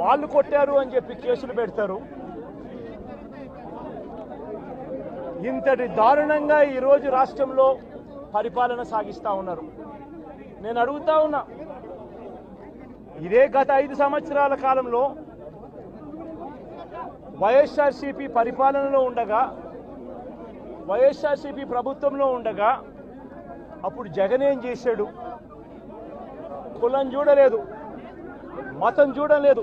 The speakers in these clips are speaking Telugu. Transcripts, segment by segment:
వాళ్ళు కొట్టారు అని చెప్పి కేసులు పెడతారు. ఇంతటి దారుణంగా ఈరోజు రాష్ట్రంలో పరిపాలన సాగిస్తూ ఉన్నారు. నేను అడుగుతా ఉన్నా ఇదే గత ఐదు సంవత్సరాల కాలంలో వైఎస్ఆర్సీపీ పరిపాలనలో ఉండగా వైఎస్ఆర్సీపీ ప్రభుత్వంలో ఉండగా అప్పుడు జగన్ ఏం చేశాడు? కులం చూడలేదు మతం చూడలేదు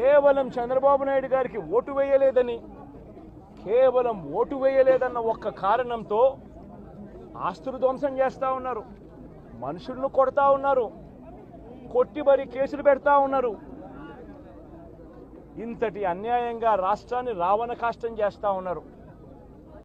కేవలం చంద్రబాబు నాయుడు గారికి ఓటు వేయలేదని కేవలం ఓటు వేయలేదన్న ఒక్క కారణంతో ఆస్తులు ధ్వంసం చేస్తూ ఉన్నారు మనుషులను కొడతా ఉన్నారు కొట్టి మరి కేసులు పెడతా ఉన్నారు. ఇంతటి అన్యాయంగా రాష్ట్రాన్ని రావణ కాష్టం చేస్తూ ఉన్నారు.